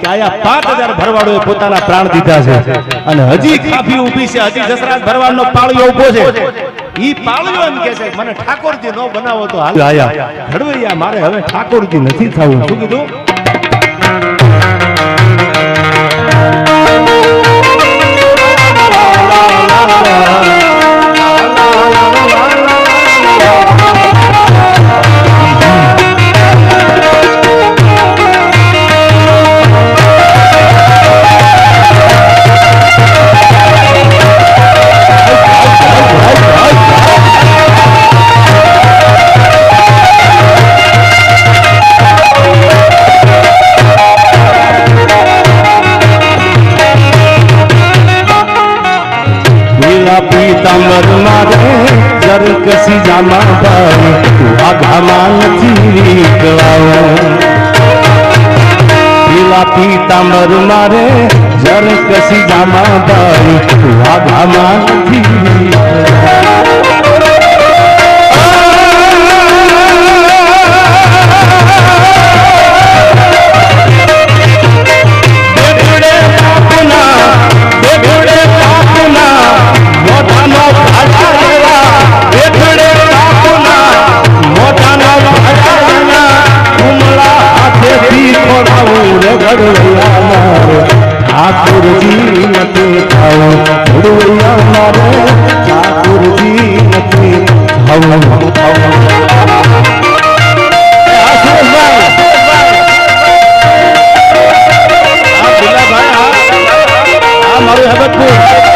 કે આયા પાંચ હજાર ભરવાડોએ પોતાના પ્રાણ દીધા છે. અને હજી કાફી ઊભી છે હજી જસરાજ ભરવાડનો પાળિયો ઊભો છે. ઈ પાળિયો એમ કે છે મને ઠાકોરજી નો બનાવો તો હાલ. આયા. ઘડવૈયા મારે હવે ઠાકોરજી નથી થવું. શું કીધું? પીતાંબર મારે જરકસી જામા ભાઈ તું આઘામાં નથી નીકળાવો લીલા પીતાંબર મારે જરકસી જામા ભાઈ તું આઘામાં નથી ઠાકોરજી નથી ખાવું ઘડવૈયા મારે ઠાકુરજી નથી આ મારું હેબતપુર